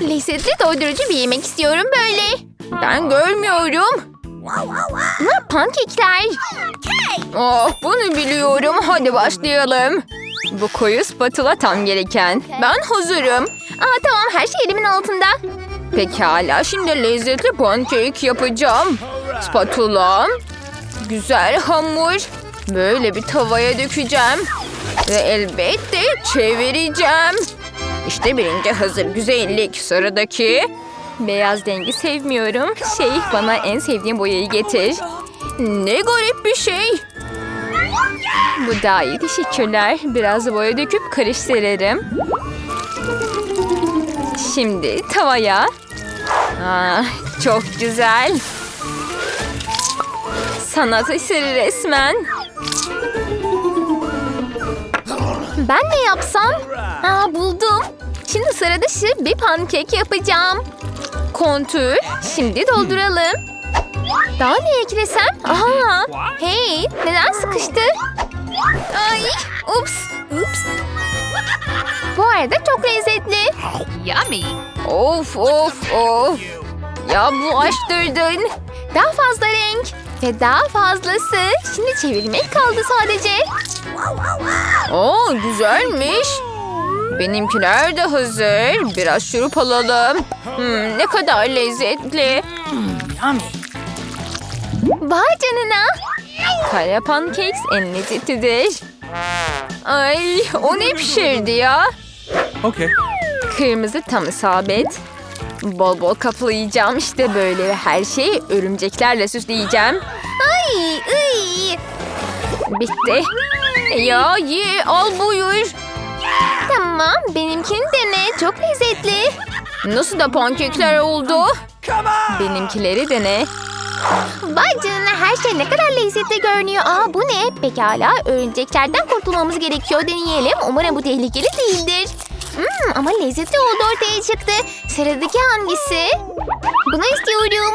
Lezzetli doyurucu bir yemek istiyorum böyle. Ben görmüyorum. Ama pankekler. Oh, bunu biliyorum. Hadi başlayalım. Bu koyu spatula tam gereken. Ben hazırım. Aa, tamam her şey elimin altında. Pekala şimdi lezzetli pankek yapacağım. Spatulam. Güzel hamur. Böyle bir tavaya dökeceğim. Ve elbette çevireceğim. İşte birinci hazır güzellik. Sıradaki. Beyaz rengi sevmiyorum. Şey bana en sevdiğim boyayı getir. Ne garip bir şey. Bu daha iyi teşekkürler. Biraz boya döküp karıştırırım. Şimdi tavaya. Ah, çok güzel. Sanat eseri resmen. Ben ne yapsam? Aa, buldum. Şimdi sırada şu bir pankek yapacağım. Kontür. Şimdi dolduralım. Daha ne eklesem? Aha. Hey, neden sıkıştı? Ay, ups, ups. Bu arada çok lezzetli. Yummy. Of of of. Ya bulaştırdın. Daha fazla renk ve daha fazlası. Şimdi çevirmek kaldı sadece. Oo güzelmiş. Benimkiler de hazır. Biraz şurup alalım. Hmm, ne kadar lezzetli. Yummy. Vay canına. Kaya pancakes en lezzetlidir. Ay o ne pişirdi ya? Okay. Kırmızı tam isabet. Bol bol kaplayacağım işte böyle ve her şeyi örümceklerle süsleyeceğim. Ay, ay. Bitti. Ya ye al buyur. Tamam benimkini dene çok lezzetli. Nasıl da pankekler oldu? Benimkileri dene. Vay canına her şey ne kadar lezzetli görünüyor. Aa bu ne? Pekala örümceklerden kurtulmamız gerekiyor deneyelim. Umarım bu tehlikeli değildir. Hmm, ama lezzetli oldu ortaya çıktı. Sıradaki hangisi? Bunu istiyorum.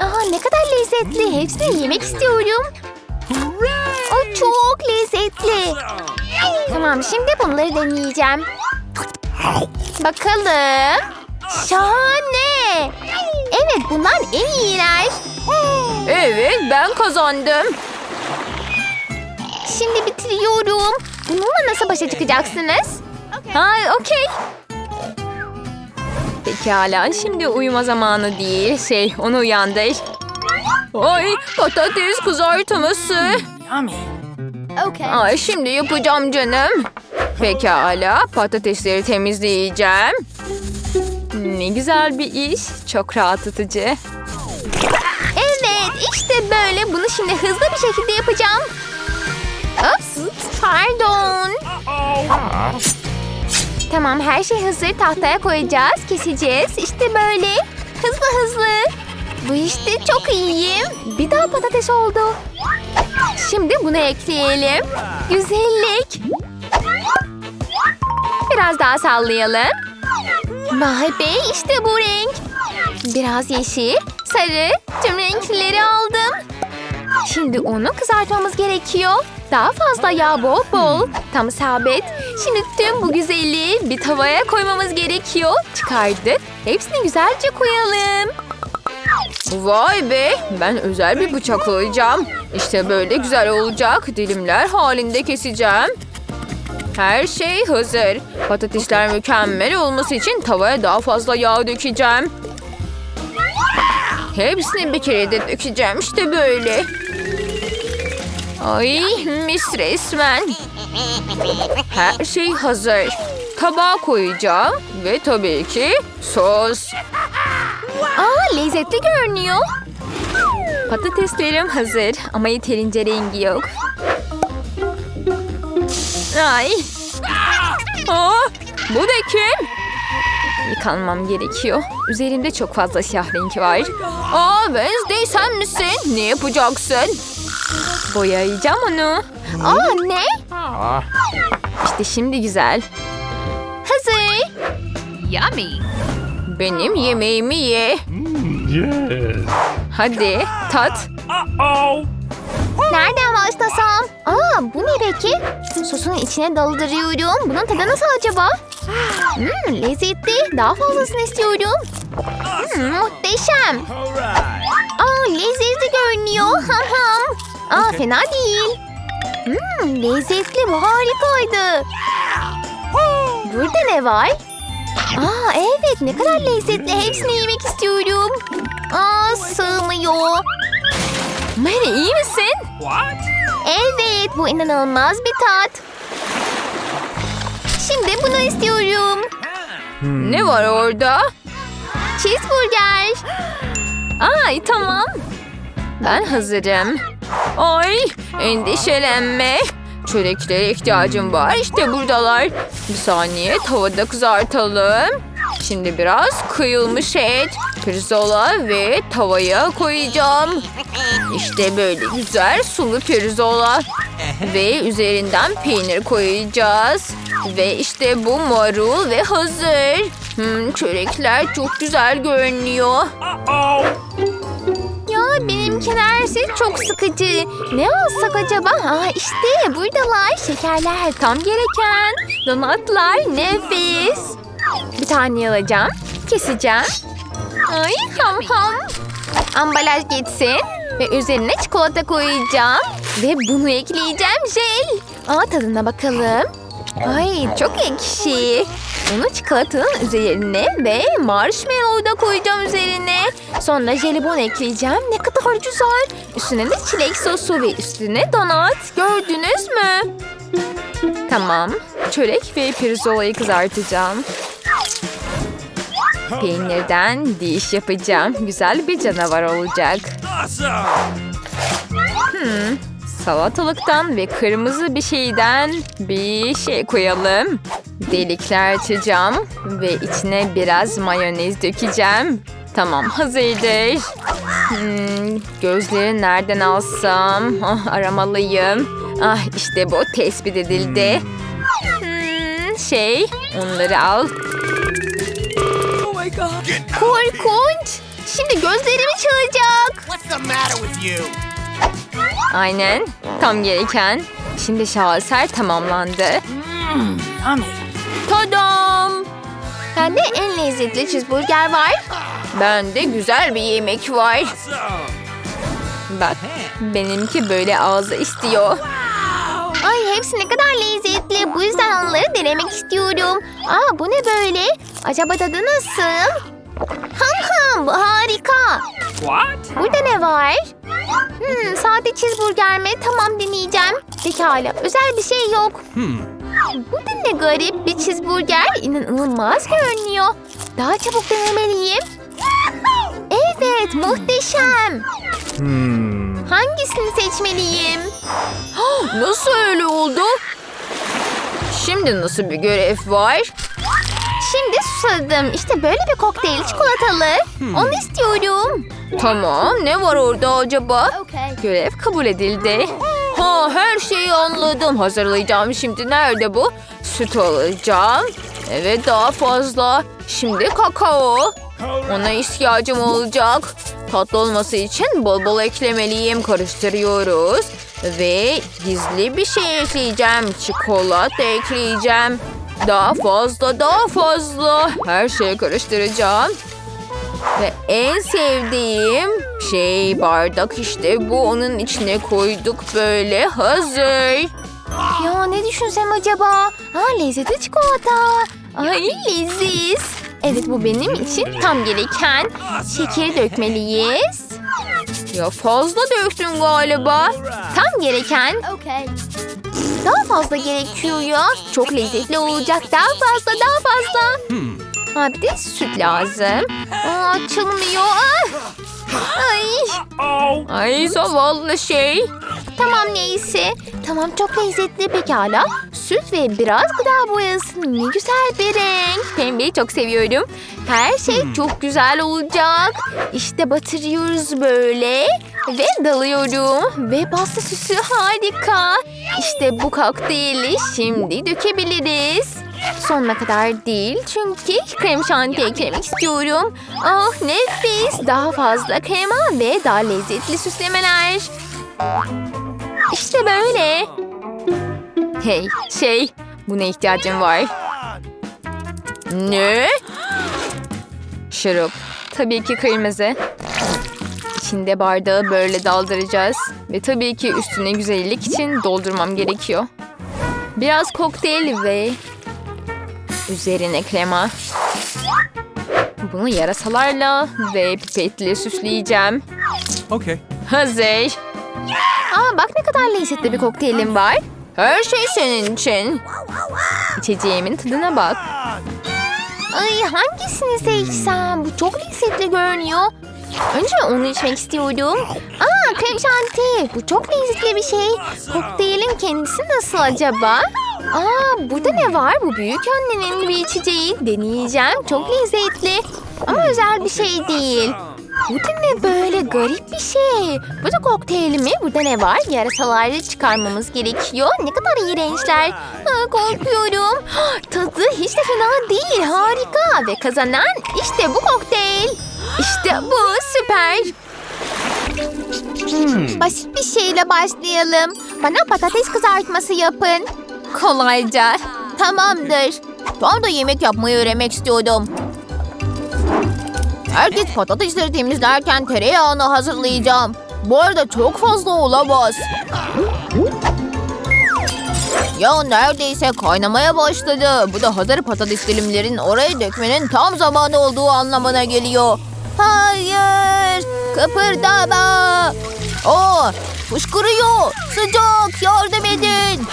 Aa ne kadar lezzetli. Hepsini yemek istiyorum. O çok lezzetli. Tamam şimdi bunları deneyeceğim. Bakalım. Şahane. Evet bunlar en iyiler. Evet ben kazandım. Şimdi bitiriyorum. Bununla nasıl başa çıkacaksınız? Ha okey. Pekala şimdi uyuma zamanı değil. Şey onu uyandır. Ay patates kızartması. Yummy. Ay şimdi yapacağım canım. Pekala patatesleri temizleyeceğim. Ne güzel bir iş. Çok rahatlatıcı. Evet işte böyle. Bunu şimdi hızlı bir şekilde yapacağım. Ups, pardon. Tamam her şey hazır. Tahtaya koyacağız. Keseceğiz. İşte böyle. Hızlı hızlı. Bu işte çok iyiyim. Bir daha patates oldu. Şimdi bunu ekleyelim. Güzellik. Biraz daha sallayalım. Vay be işte bu renk. Biraz yeşil, sarı, tüm renkleri aldım. Şimdi onu kızartmamız gerekiyor. Daha fazla yağ bol bol. Tam sabit. Şimdi tüm bu güzelliği bir tavaya koymamız gerekiyor. Çıkardık. Hepsini güzelce koyalım. Vay be! Ben özel bir bıçaklayacağım. İşte böyle güzel olacak. Dilimler halinde keseceğim. Her şey hazır. Patatesler mükemmel olması için tavaya daha fazla yağ dökeceğim. Hepsini bir kere de dökeceğim. İşte böyle. Ay mis resmen. Her şey hazır. Tabağa koyacağım. Ve tabii ki sos. Aa lezzetli görünüyor. Patateslerim hazır ama yeterince rengi yok. Ay. Aa, bu da kim? Yıkanmam gerekiyor. Üzerimde çok fazla siyah renk var. Aa Wednesday sen misin? Ne yapacaksın? Boyayacağım onu. Aa ne? İşte şimdi güzel. Hazır. Yummy. Benim yemeğimi ye. Yes. Hadi tat. Nereden başlasam? Aa bu ne peki? Sosun içine daldırıyorum. Bunun tadı nasıl acaba? Hmm, lezzetli. Daha fazlasını istiyorum. Hmm, muhteşem. Aa lezzetli görünüyor. Ham ham. Aa fena değil. Hmm, lezzetli bu harikaydı. Burada ne var? Aa evet ne kadar lezzetli. Hepsini yemek istiyorum. Aa sığmıyor. Mary iyi misin? Evet bu inanılmaz bir tat. Şimdi bunu istiyorum. Ne var orada? Cheeseburger. Ay tamam. Ben hazırım. Ay endişelenme. Çöreklere ihtiyacım var. İşte buradalar. Bir saniye tavada kızartalım. Şimdi biraz kıyılmış et, pirzola ve tavaya koyacağım. İşte böyle güzel sulu pirzola. Ve üzerinden peynir koyacağız. Ve işte bu marul ve hazır. Hmm, çörekler çok güzel görünüyor. Benimkilerse çok sıkıcı. Ne alsak acaba? Aa işte buradalar. Şekerler tam gereken. Donatlar nefis. Bir tane alacağım. Keseceğim. Ay ham ham. Ambalaj gitsin. Ve üzerine çikolata koyacağım. Ve bunu ekleyeceğim jel. Aa tadına bakalım. Ay çok ekşi. Onu çikolatanın üzerine ve marshmallow da koyacağım üzerine. Sonra jelibon ekleyeceğim. Ne kadar güzel. Üstüne de çilek sosu ve üstüne donat. Gördünüz mü? Tamam. Çörek ve pirzolayı kızartacağım. Peynirden diş yapacağım. Güzel bir canavar olacak. Hmm, salatalıktan ve kırmızı bir şeyden bir şey koyalım. Delikler açacağım ve içine biraz mayonez dökeceğim. Tamam hazırdır. Hmm, gözleri nereden alsam? Ah, aramalıyım. Ah işte bu tespit edildi. Hmm, şey onları al. Korkunç. Şimdi gözlerimi çalacak. What's the matter with you? Aynen tam gereken. Şimdi şaheser tamamlandı. Yummy. Tadam! Bende en lezzetli cheeseburger var. Bende güzel bir yemek var. Bak benimki böyle ağzı istiyor. Ay hepsi ne kadar lezzetli. Bu yüzden onları denemek istiyorum. Aa bu ne böyle? Acaba tadı nasıl? Ham ham harika. What? Burada ne var? Hmm, sade cheeseburger mi? Tamam deneyeceğim. Pekala özel bir şey yok. Bu da ne garip bir cheeseburger. İnanılmaz görünüyor. Daha çabuk denemeliyim. Evet muhteşem. Hangisini seçmeliyim? Nasıl öyle oldu? Şimdi nasıl bir görev var? Şimdi susadım. İşte böyle bir kokteyl çikolatalı. Onu istiyorum. Tamam ne var orada acaba? Görev kabul edildi. Ha her şeyi anladım. Hazırlayacağım şimdi. Nerede bu? Süt alacağım. Evet daha fazla. Şimdi kakao. Ona ihtiyacım olacak. Tatlı olması için bol bol eklemeliyim. Karıştırıyoruz. Ve gizli bir şey ekleyeceğim. Çikolata ekleyeceğim. Daha fazla daha fazla. Her şeyi karıştıracağım. Ve en sevdiğim şey bardak işte bu onun içine koyduk böyle hazır. Ya ne düşünsem acaba? Ha lezzetli çikolata. Ay leziz. Evet bu benim için tam gereken. Şekeri dökmeliyiz. Ya fazla döktüm galiba. Tam gereken. Daha fazla gerekiyor ya. Çok lezzetli olacak. Daha fazla daha fazla. Ha bir de süt lazım. Aa, açılmıyor. Ah! Ay. Ay zavallı şey. Tamam neyse. Tamam çok lezzetli pekala. Süt ve biraz gıda boyası. Ne güzel bir renk. Pembeyi çok seviyorum. Her şey çok güzel olacak. İşte batırıyoruz böyle. Ve dalıyorum. Ve pasta süsü harika. İşte bu kokteyli şimdi dökebiliriz. Sonuna kadar değil çünkü krem şanti eklemek istiyorum. Ah nefis. Daha fazla krema ve daha lezzetli süslemeler. İşte böyle. Hey, şey, buna ihtiyacım var. Ne? Şurup. Tabii ki kırmızı. İçinde bardağı böyle daldıracağız. Ve tabii ki üstüne güzellik için doldurmam gerekiyor. Biraz kokteyl ve üzerine krema. Bunu yarasalarla ve pipetle süsleyeceğim. Okay. Hazır. Aa bak ne kadar lezzetli bir kokteylim var. Her şey senin için. İçeceğimin tadına bak. Ay hangisini seçsem? Bu çok lezzetli görünüyor. Önce onu içmek istiyorum. Aa krem şanti. Bu çok lezzetli bir şey. Kokteylin kendisi nasıl acaba? Aa burada ne var? Bu büyük annenin bir içeceği. Deneyeceğim. Çok lezzetli. Ama özel bir şey değil. Bu da ne böyle garip bir şey. Bu da kokteyl mi? Burada ne var? Yarasaları çıkarmamız gerekiyor. Ne kadar iğrençler. Aa, korkuyorum. Tadı hiç de fena değil. Harika. Ve kazanan işte bu kokteyl. İşte bu süper. Basit bir şeyle başlayalım. Bana patates kızartması yapın. Kolayca. Tamamdır. Tam da yemek yapmayı öğrenmek istiyordum. Herkes patatesleri temizlerken tereyağını hazırlayacağım. Bu arada çok fazla olamaz. Ya neredeyse kaynamaya başladı. Bu da hazır patates dilimlerin oraya dökmenin tam zamanı olduğu anlamına geliyor. Hayır! Kıpırdama! Oo, fışkırıyor. Sıcak, yardım edin.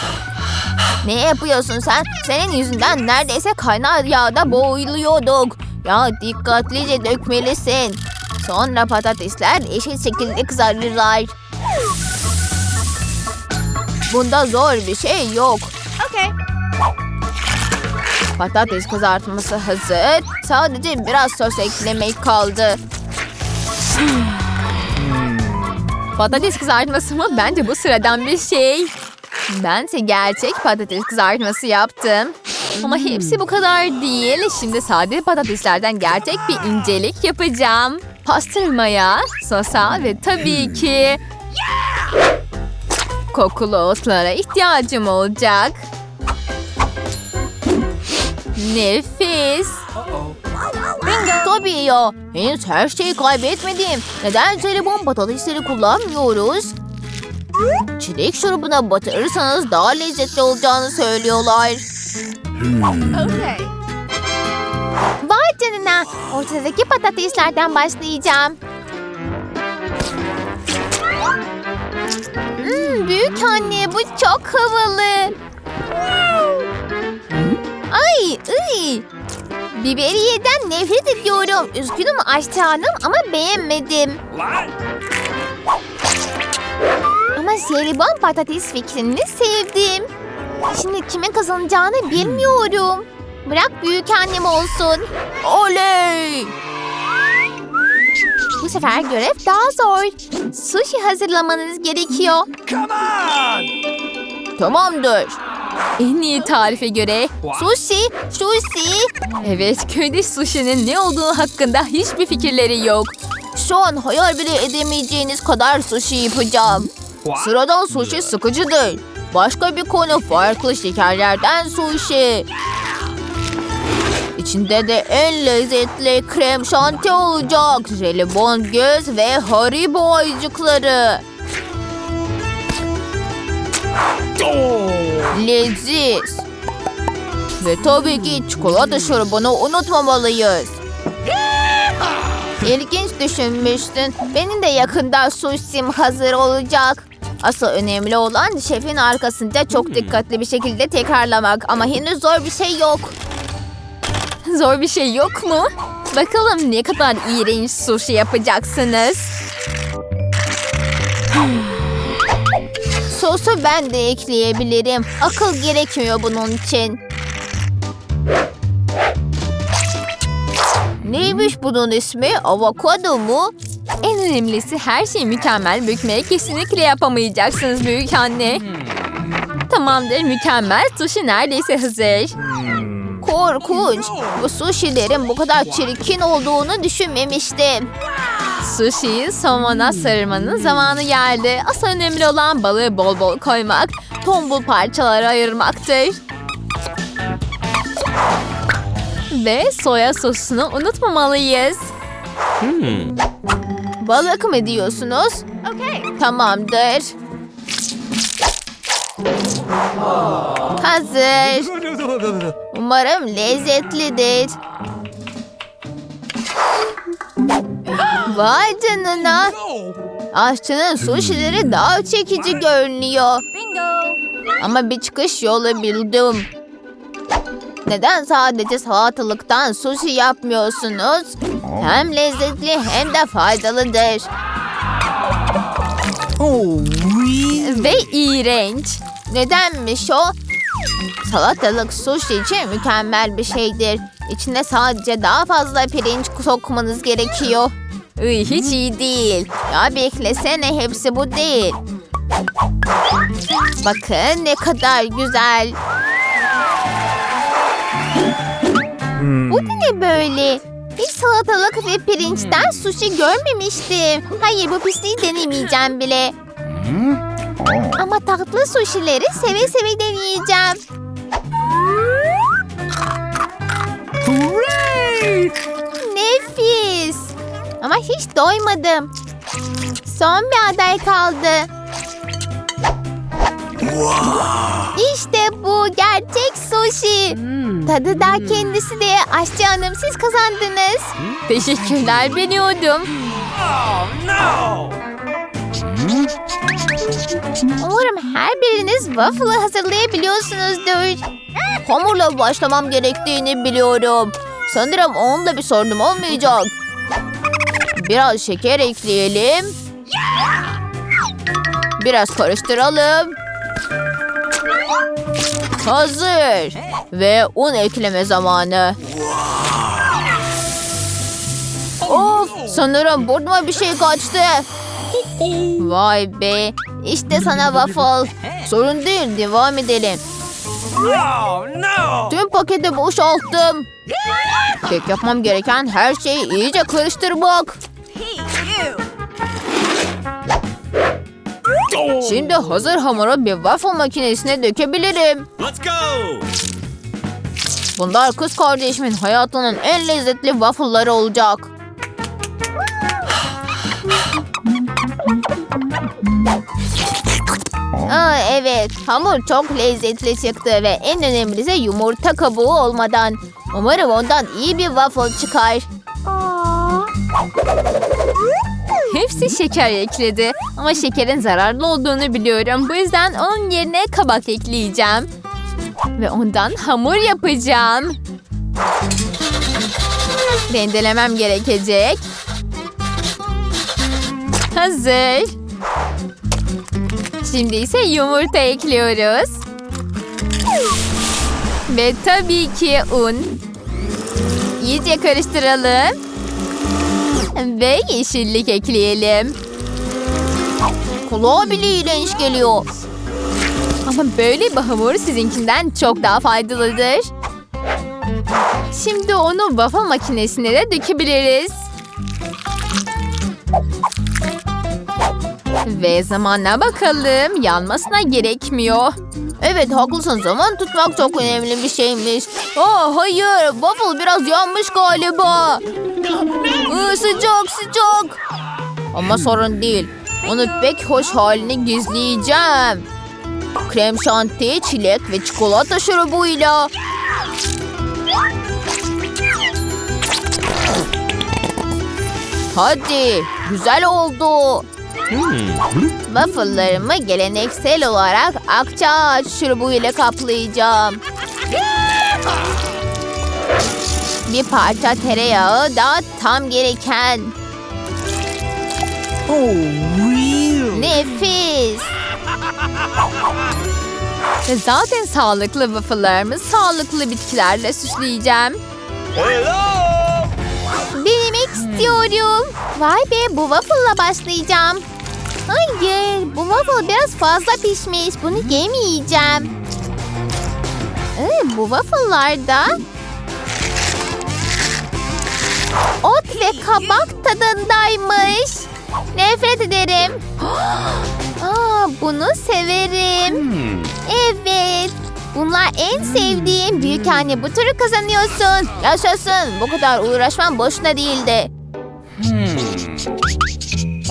Ne yapıyorsun sen? Senin yüzünden neredeyse kaynar yağda boğuluyorduk. Ya dikkatlice dökmelisin. Sonra patatesler eşit şekilde kızarırlar. Bunda zor bir şey yok. Okay. Patates kızartması hazır. Sadece biraz sos eklemek kaldı. Patates kızartması mı? Bence bu sıradan bir şey. Bense gerçek patates kızartması yaptım. Ama hepsi bu kadar değil. Şimdi sade patateslerden gerçek bir incelik yapacağım. Pastırmaya, sosa ve tabii ki kokulu otlara ihtiyacım olacak. Nefis. Tabii ya. Henüz her şeyi kaybetmedim. Neden jelibon patatesleri kullanmıyoruz? Çilek şurubuna batırırsanız daha lezzetli olacağını söylüyorlar. Vay canına. Ortadaki patateslerden başlayacağım. Hmm, büyük anne bu çok havalı. Ay, ıy. Biberiyeden nefret ediyorum. Üzgünüm Aşçı Hanım ama beğenmedim. Ama jelibon patates fikrini sevdim. Şimdi kimin kazanacağını bilmiyorum. Bırak büyük annem olsun. Oley! Bu sefer görev daha zor. Sushi hazırlamanız gerekiyor. Come on! Tamamdır. En iyi tarife göre Sushi, sushi. evet köyde sushi'nin ne olduğu hakkında hiçbir fikirleri yok. Şu an hayal bile edemeyeceğiniz kadar sushi yapacağım. Sıradan sushi sıkıcıdır. Başka bir konu farklı şekerlerden sushi. İçinde de en lezzetli krem şanti olacak. Jelibon göz ve haribo ayıcıkları. Leziz. Ve tabii ki çikolata şurubunu unutmamalıyız. İlginç düşünmüştün. Benim de yakında sushi'm hazır olacak. Asıl önemli olan şefin arkasında çok dikkatli bir şekilde tekrarlamak. Ama henüz zor bir şey yok. Zor bir şey yok mu? Bakalım ne kadar iğrenç sushi yapacaksınız. Sosu ben de ekleyebilirim. Akıl gerekmiyor bunun için. Neymiş bunun ismi? Avokado mu? En önemlisi her şeyi mükemmel bükmeyi kesinlikle yapamayacaksınız büyük anne. Tamamdır mükemmel sushi neredeyse hazır. Korkunç. Bu sushilerin bu kadar çirkin olduğunu düşünmemiştim. Sushi'yi somona sarmanın zamanı geldi. Asıl önemli olan balığı bol bol koymak, tombul parçalara ayırmaktır. Ve soya sosunu unutmamalıyız. Balık mı diyorsunuz? Tamamdır. Hazır. Umarım lezzetlidir. Vay canına. Aşçının sushileri daha çekici görünüyor. Ama bir çıkış yolu bildim. Neden sadece salatalıktan sushi yapmıyorsunuz? Hem lezzetli hem de faydalıdır. Oh? Ve iğrenç. Nedenmiş o? Salatalık sushi için mükemmel bir şeydir. İçine sadece daha fazla pirinç sokmanız gerekiyor. Iy, hiç iyi değil. Ya beklesene hepsi bu değil. Bakın ne kadar güzel. Bu da ne böyle? Hiç salatalık ve pirinçten sushi görmemiştim. Hayır bu pisliği denemeyeceğim bile. Ama tatlı suşileri seve seve deneyeceğim. Nefis. Ama hiç doymadım. Son bir aday kaldı. İşte bu gerçek sushi. Tadı da kendisi de aşçı hanım siz kazandınız. Teşekkürler biliyordum. Oh, no! Umarım her biriniz waffle hazırlayabiliyorsunuzdur. Hamurla başlamam gerektiğini biliyorum. Sanırım onunla bir sorunum olmayacak. Biraz şeker ekleyelim. Biraz karıştıralım. Hazır. Ve un ekleme zamanı. Of sanırım burnuma bir şey kaçtı. Vay be. İşte sana waffle. Sorun değil devam edelim. Tüm paketi boşalttım. Tek yapmam gereken her şeyi iyice karıştırmak. Şimdi hazır hamuru bir waffle makinesine dökebilirim. Let's go! Bunlar kız kardeşimin hayatının en lezzetli waffle'ları olacak. Aa, evet, hamur çok lezzetli çıktı ve en önemlisi yumurta kabuğu olmadan. Umarım ondan iyi bir waffle çıkar. Hepsi şeker ekledi ama şekerin zararlı olduğunu biliyorum. Bu yüzden onun yerine kabak ekleyeceğim. Ve ondan hamur yapacağım. Rendelemem gerekecek. Hazır. Şimdi ise yumurta ekliyoruz. Ve tabii ki un. İyice karıştıralım. Ve yeşillik ekleyelim. Kulağa bile iğrenç geliyor. Ama böyle bir sizinkinden çok daha faydalıdır. Şimdi onu waffle makinesine de dökebiliriz. Ve zamana bakalım. Yanmasına gerekmiyor. Evet haklısın. Zaman tutmak çok önemli bir şeymiş. Aa, hayır. Waffle biraz yanmış galiba. Iı, sıcak sıcak. Ama sorun değil. Onu pek hoş halini gizleyeceğim. Krem şanti, çilek ve çikolata şurubuyla. Hadi, güzel oldu. Waffle'larımı geleneksel olarak akçaağaç şurubuyla kaplayacağım. Bir parça tereyağı da tam gereken. Oh, really? Nefis. Ve zaten sağlıklı waffle'larımı sağlıklı bitkilerle süsleyeceğim. Hello! Denemek istiyorum. Vay be bu waffle'la başlayacağım. Hayır bu waffle biraz fazla pişmiş. Bunu yemeyeceğim. Ee, bu waffle'larda ot ve kabak tadındaymış. Nefret ederim. Aa, bunu severim. Evet. Bunlar en sevdiğim. Büyük anne bu turu kazanıyorsun. Yaşasın. Bu kadar uğraşman boşuna değildi.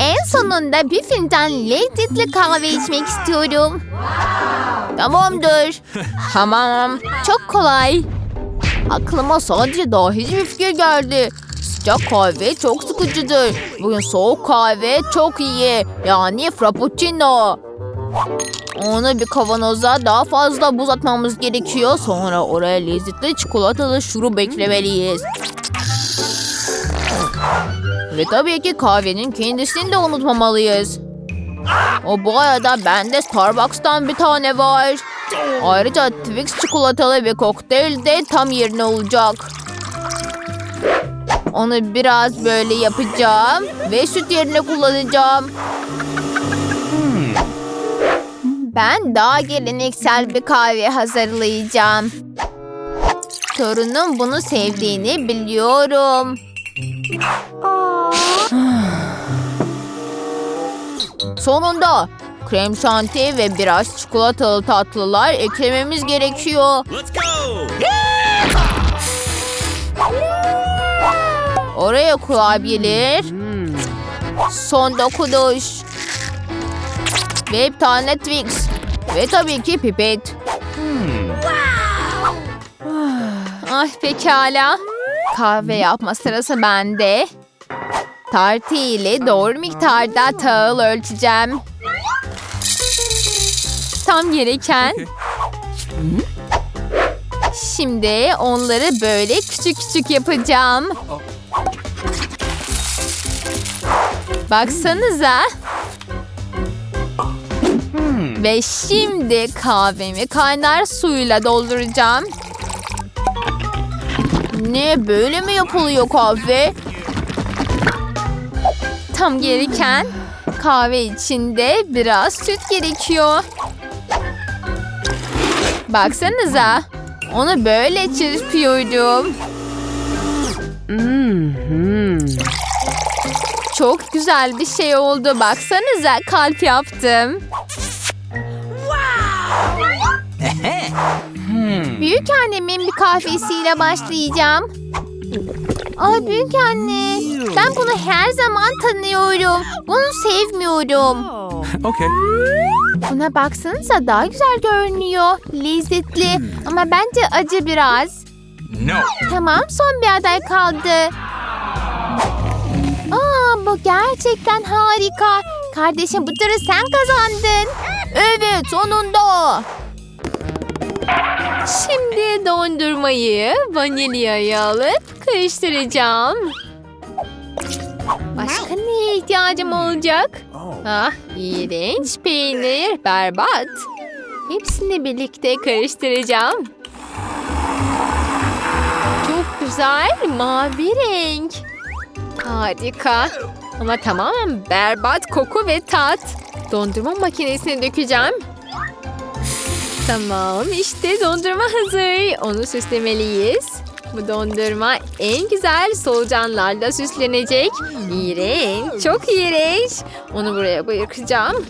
En sonunda bir fincan lezzetli kahve içmek istiyorum. Tamamdır. Tamam. Çok kolay. Aklıma sadece dahice bir fikir geldi. Sıcak kahve çok sıkıcıdır. Bugün soğuk kahve çok iyi. Yani frappuccino. Onu bir kavanoza daha fazla buz atmamız gerekiyor. Sonra oraya lezzetli çikolatalı şurup eklemeliyiz. Ve tabii ki kahvenin kendisini de unutmamalıyız. O bu arada bende Starbucks'tan bir tane var. Ayrıca Twix çikolatalı bir kokteyl de tam yerine olacak. Onu biraz böyle yapacağım ve süt yerine kullanacağım. Ben daha geleneksel bir kahve hazırlayacağım. Torunum bunu sevdiğini biliyorum. Sonunda krem şanti ve biraz çikolatalı tatlılar eklememiz gerekiyor. Let's go. Oraya kurabiyeler. Son dokunuş. Ve bir tane Twix. Ve tabii ki pipet. Ah pekala. Kahve yapma sırası bende. Tartı ile doğru miktarda tahıl ölçeceğim. Tam gereken. Şimdi onları böyle küçük küçük yapacağım. Baksanıza. Ve şimdi kahvemi kaynar suyla dolduracağım. Ne böyle mi yapılıyor kahve? Tam gereken kahve içinde biraz süt gerekiyor. Baksanıza. Onu böyle çırpıyorum. Çok güzel bir şey oldu. Baksanıza kalp yaptım. Büyük annemin bir kahvesiyle başlayacağım. Ay büyük anne, ben bunu her zaman tanıyorum. Bunu sevmiyorum. Okay. Buna baksanıza daha güzel görünüyor. Lezzetli ama bence acı biraz. No. Tamam son bir aday kaldı. Bu gerçekten harika. Kardeşim bu turu sen kazandın. Evet sonunda. Şimdi dondurmayı vanilyaya alıp karıştıracağım. Başka neye ihtiyacım olacak? Ah, iğrenç peynir, berbat. Hepsini birlikte karıştıracağım. Çok güzel mavi renk. Harika. Ama tamamen berbat koku ve tat. Dondurma makinesine dökeceğim. Tamam işte dondurma hazır. Onu süslemeliyiz. Bu dondurma en güzel solucanlarla süslenecek. İğrenç, çok iğrenç. Onu buraya bırakacağım.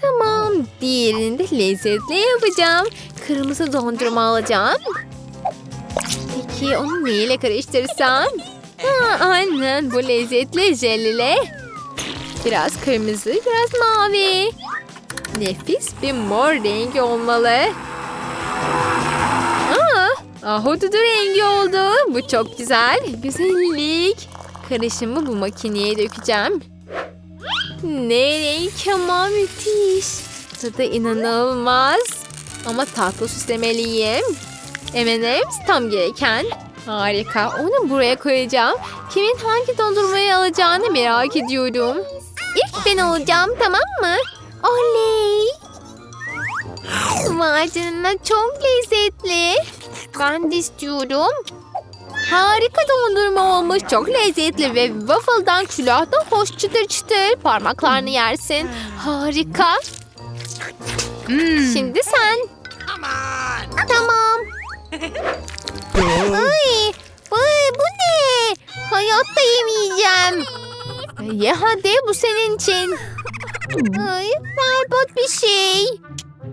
Tamam, diğerini de lezzetli yapacağım. Kırmızı dondurma alacağım. Peki onu neyle karıştırsam? Ha, aynen bu lezzetli jelile. Biraz kırmızı, biraz mavi. Nefis bir mor rengi olmalı. Aa, ahududu rengi oldu. Bu çok güzel. Güzellik. Karışımı bu makineye dökeceğim. Ne renk ama müthiş. Tadı inanılmaz. Ama tatlı süslemeliyim. M&M's tam gereken. Harika. Onu buraya koyacağım. Kimin hangi dondurmayı alacağını merak ediyorum. İlk ben olacağım tamam mı? Oley. Vay canına çok lezzetli. Ben de istiyorum. Harika dondurma olmuş. Çok lezzetli ve waffle'dan külahta hoş çıtır çıtır. Parmaklarını yersin. Harika. Şimdi sen. Tamam. Ay, bu, bu ne? Hayatta yemeyeceğim. Ye hadi bu senin için. Ay berbat bir şey.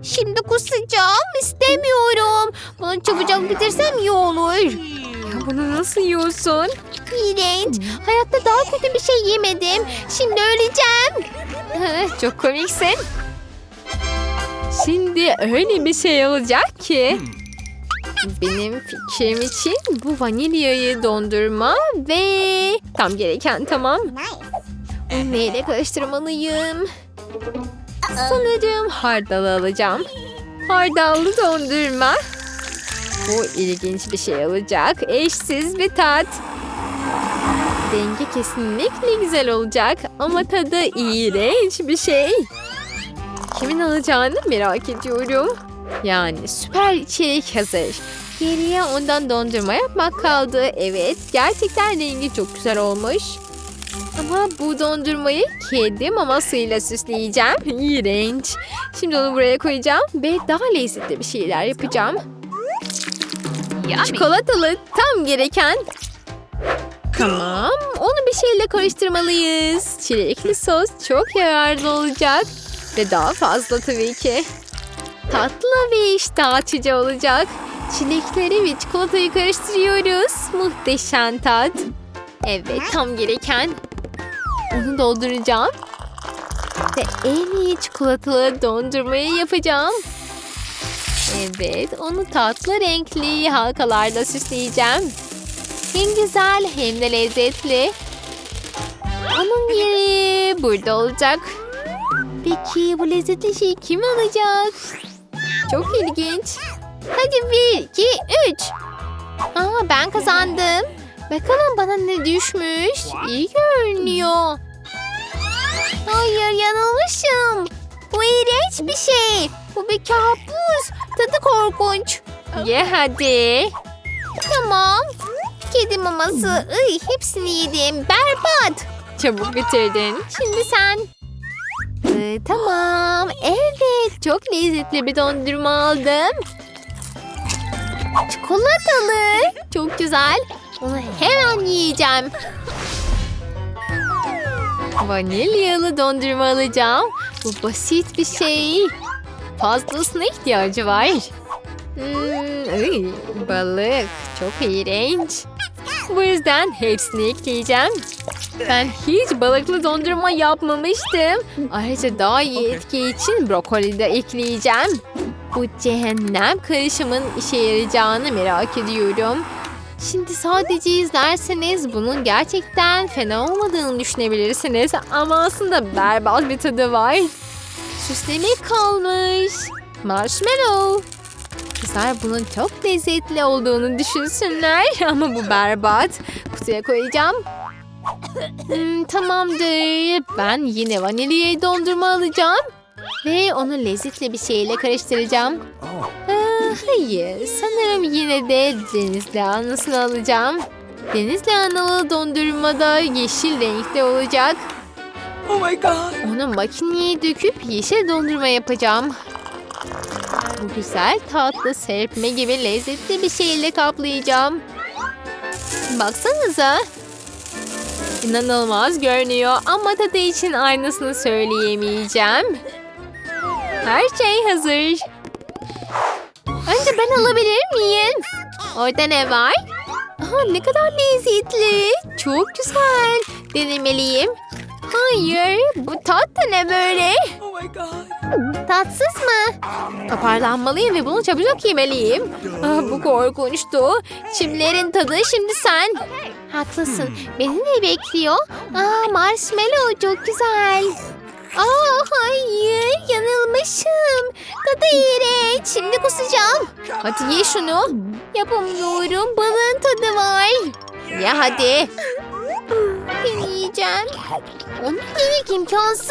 Şimdi kusacağım istemiyorum. Bunu çabucak bitirsem iyi olur. Ya bunu nasıl yiyorsun? İğrenç. Hayatta daha kötü bir şey yemedim. Şimdi öleceğim. Çok komiksin. Şimdi öyle bir şey olacak ki. Benim fikrim için bu vanilyayı dondurma ve tam gereken tamam. Onu neyle karıştırmalıyım? Sanırım hardal alacağım. Hardallı dondurma. Bu ilginç bir şey olacak. Eşsiz bir tat. Rengi kesinlikle güzel olacak ama tadı iğrenç bir şey. Kimin alacağını merak ediyorum. Yani süper içerik hazır. Geriye ondan dondurma yapmak kaldı. Evet gerçekten rengi çok güzel olmuş. Ama bu dondurmayı kedi mamasıyla süsleyeceğim. İğrenç. Şimdi onu buraya koyacağım ve daha lezzetli bir şeyler yapacağım. Çikolatalı tam gereken. Tamam, onu bir şeyle karıştırmalıyız. Çilekli sos çok yararlı olacak. Ve daha fazla tabii ki. Tatlı ve iştah açıcı olacak. Çilekleri ve çikolatayı karıştırıyoruz. Muhteşem tat. Evet, tam gereken. Onu dolduracağım. Ve en iyi çikolatalı dondurmayı yapacağım. Evet, onu tatlı renkli halkalarla süsleyeceğim. Hem güzel hem de lezzetli. Onun yeri burada olacak. Peki bu lezzetli şeyi kim alacak? Çok ilginç. Hadi bir, iki, üç. Aa, ben kazandım. Bakalım bana ne düşmüş. İyi görünüyor. Hayır yanılmışım. Bu iğrenç bir şey. Bu bir kabus. Tadı korkunç. Ye hadi. Tamam. Kedi maması. Iy, hepsini yedim. Berbat. Çabuk bitirdin. Şimdi sen. Ee, tamam. Evet. Çok lezzetli bir dondurma aldım. Çikolatalı. Çok güzel. Onu hemen yiyeceğim. Vanilyalı dondurma alacağım. Bu basit bir şey. Fazlasına ihtiyacı var. Hmm, ıy, balık. Çok iğrenç. Bu yüzden hepsini ekleyeceğim. Ben hiç balıklı dondurma yapmamıştım. Ayrıca daha iyi etki için brokoli de ekleyeceğim. Bu cehennem karışımın işe yarayacağını merak ediyorum. Şimdi sadece izlerseniz bunun gerçekten fena olmadığını düşünebilirsiniz. Ama aslında berbat bir tadı var. Süslemek kalmış. Marshmallow. Kızlar bunun çok lezzetli olduğunu düşünsünler. Ama bu berbat. Kutuya koyacağım. Hmm, tamamdır. Ben yine vanilya dondurma alacağım. Ve onu lezzetli bir şeyle karıştıracağım. Aa, hayır, sanırım yine de denizli anasını alacağım. Denizli analı dondurma da yeşil renkte olacak. Oh my god! Onu makineye döküp yeşil dondurma yapacağım. Bu güzel tatlı serpme gibi lezzetli bir şeyle kaplayacağım. Baksanıza. İnanılmaz görünüyor ama tadı için aynısını söyleyemeyeceğim. Her şey hazır. Önce ben alabilir miyim? Orada ne var? Aha, ne kadar lezzetli. Çok güzel. Denemeliyim. Hayır, bu tat da ne böyle? Oh my god! Tatsız mı? Toparlanmalıyım ve bunu çabucak yemeliyim. Ah, bu korkunçtu. Çimlerin tadı şimdi sen. Haklısın. Beni ne bekliyor? Aa marshmallow çok güzel. Aa hayır yanılmışım. Tadı iğrenç. Şimdi kusacağım. Hadi ye şunu. Yapamıyorum. Balığın tadı var. Ye hadi. Ben yiyeceğim. Onu yemek imkansız.